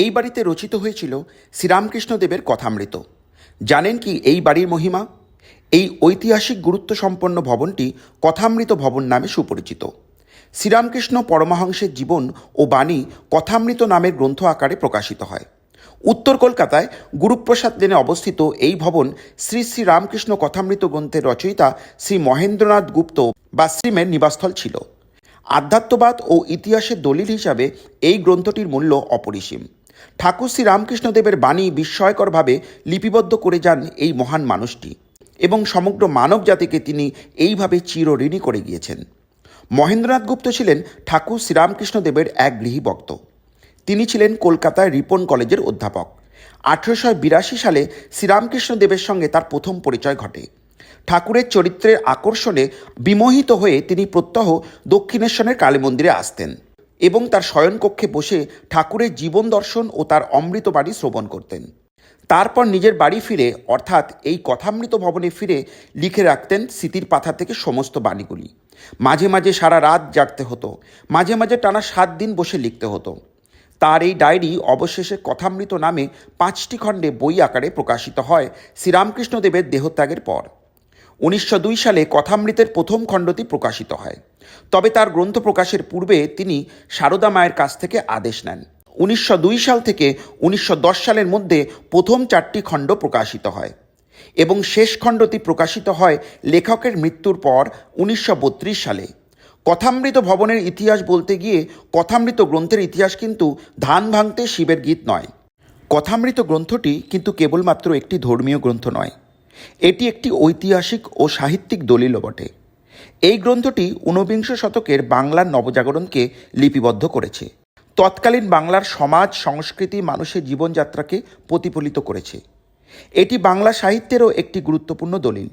এই বাড়িতে রচিত হয়েছিল শ্রীরামকৃষ্ণদেবের কথামৃত। জানেন কি এই বাড়ির মহিমা? এই ঐতিহাসিক গুরুত্ব সম্পন্ন ভবনটি কথামৃত ভবন নামে সুপরিচিত। শ্রীরামকৃষ্ণ পরমহংসের জীবন ও বাণী কথামৃত নামের গ্রন্থ আকারে প্রকাশিত হয়। উত্তর কলকাতায় গুরুপ্রসাদ লেনে অবস্থিত এই ভবন শ্রী শ্রী রামকৃষ্ণ কথামৃত গ্রন্থের রচয়িতা শ্রী মহেন্দ্রনাথ গুপ্ত বা শ্রীমের নিবাসস্থল ছিল। আধ্যাত্মবাদ ও ইতিহাসের দলিল হিসাবে এই গ্রন্থটির মূল্য অপরিসীম। ঠাকুর শ্রী রামকৃষ্ণদেবের বাণী বিস্ময়করভাবে লিপিবদ্ধ করে যান এই মহান মানুষটি এবং সমগ্র মানব জাতিকে তিনি এইভাবে চিরঋণী করে গিয়েছেন। মহেন্দ্রনাথ গুপ্ত ছিলেন ঠাকুর শ্রীরামকৃষ্ণদেবের এক গৃহীভক্ত তিনি ছিলেন কলকাতায় রিপন কলেজের অধ্যাপক। আঠেরোশো বিরাশি সালে শ্রীরামকৃষ্ণ দেবের সঙ্গে তার প্রথম পরিচয় ঘটে। ঠাকুরের চরিত্রের আকর্ষণে বিমোহিত হয়ে তিনি প্রত্যহ দক্ষিণেশ্বরের কালী মন্দিরে আসতেন। এবং তার শয়নকক্ষে বসে ঠাকুরের জীবন দর্শন ও তার অমৃত বাণী শ্রবণ করতেন। তারপর নিজের বাড়ি ফিরে, অর্থাৎ এই কথামৃত ভবনে ফিরে লিখে রাখতেন স্মৃতির পাথা থেকে সমস্ত বাণীগুলি। মাঝে মাঝে সারা রাত জাগতে হতো, মাঝে মাঝে টানা সাত দিন বসে লিখতে হতো। তার এই ডায়েরি অবশেষে কথামৃত নামে পাঁচটি খণ্ডে বই আকারে প্রকাশিত হয় শ্রীরামকৃষ্ণদেবের দেহত্যাগের পর। উনিশশো দুই সালে কথামৃতের প্রথম খণ্ডটি প্রকাশিত হয়। তবে তার গ্রন্থ প্রকাশের পূর্বে তিনি সারদা মায়ের কাছ থেকে আদেশ নেন। উনিশশো দুই সাল থেকে উনিশশো দশ সালের মধ্যে প্রথম চারটি খণ্ড প্রকাশিত হয় এবং শেষ খণ্ডটি প্রকাশিত হয় লেখকের মৃত্যুর পর উনিশশো বত্রিশ সালে। কথামৃত ভবনের ইতিহাস বলতে গিয়ে কথামৃত গ্রন্থের ইতিহাস কিন্তু ধান ভাঙতে শিবের গীত নয়। কথামৃত গ্রন্থটি কিন্তু কেবলমাত্র একটি ধর্মীয় গ্রন্থ নয়। এটি একটি ঐতিহাসিক ও সাহিত্যিক দলিলও বটে। এই গ্রন্থটি ঊনবিংশ শতকের বাংলার নবজাগরণকে লিপিবদ্ধ করেছে। তৎকালীন বাংলার সমাজ, সংস্কৃতি, মানুষের জীবনযাত্রাকে প্রতিফলিত করেছে। এটি বাংলা সাহিত্যেরও একটি গুরুত্বপূর্ণ দলিল।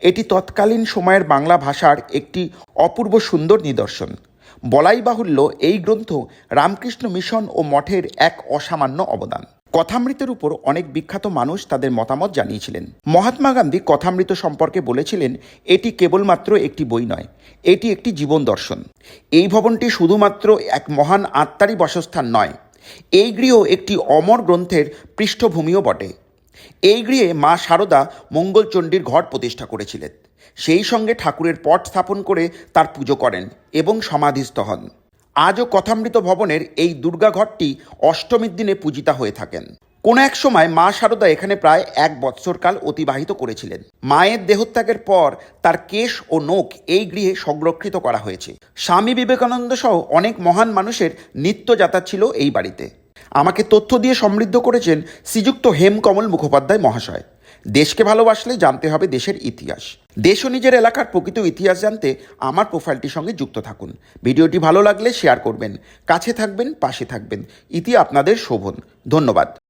এটি তৎকালীন সময়ের বাংলা ভাষার একটি অপূর্ব সুন্দর নিদর্শন। বলাই বাহুল্য এই গ্রন্থ রামকৃষ্ণ মিশন ও মঠের এক অসামান্য অবদান। কথামৃতের উপর অনেক বিখ্যাত মানুষ তাদের মতামত জানিয়েছিলেন। মহাত্মা গান্ধী কথামৃত সম্পর্কে বলেছিলেন, এটি কেবলমাত্র একটি বই নয়, এটি একটি জীবন দর্শন। এই ভবনটি শুধুমাত্র এক মহান আত্মারই বাসস্থান নয়, এই গৃহ একটি অমর গ্রন্থের পৃষ্ঠভূমিও বটে। এই গৃহে মা শারদা মঙ্গলচণ্ডীর ঘর প্রতিষ্ঠা করেছিলেন। সেই সঙ্গে ঠাকুরের পট স্থাপন করে তার পুজো করেন এবং সমাধিস্থ হন। আজও কথামৃত ভবনের এই দুর্গা ঘরটি অষ্টমীর দিনে পূজিতা হয়ে থাকেন। কোনো এক সময় মা শারদা এখানে প্রায় এক বৎসরকাল অতিবাহিত করেছিলেন। মায়ের দেহত্যাগের পর তার কেশ ও নোখ এই গৃহে সংরক্ষিত করা হয়েছে। স্বামী বিবেকানন্দ সহ অনেক মহান মানুষের নিত্য যাতায়াত ছিল এই বাড়িতে। আমাকে তথ্য দিয়ে সমৃদ্ধ করেছেন শ্রীযুক্ত হেমকমল মুখোপাধ্যায় মহাশয়। দেশকে ভালোবাসলে জানতে হবে দেশের ইতিহাস। দেশ ও নিজের এলাকার প্রকৃত ইতিহাস জানতে আমার প্রোফাইলটির সঙ্গে যুক্ত থাকুন। ভিডিওটি ভালো লাগলে শেয়ার করবেন। কাছে থাকবেন, পাশে থাকবেন। ইতি আপনাদের শোভন। ধন্যবাদ।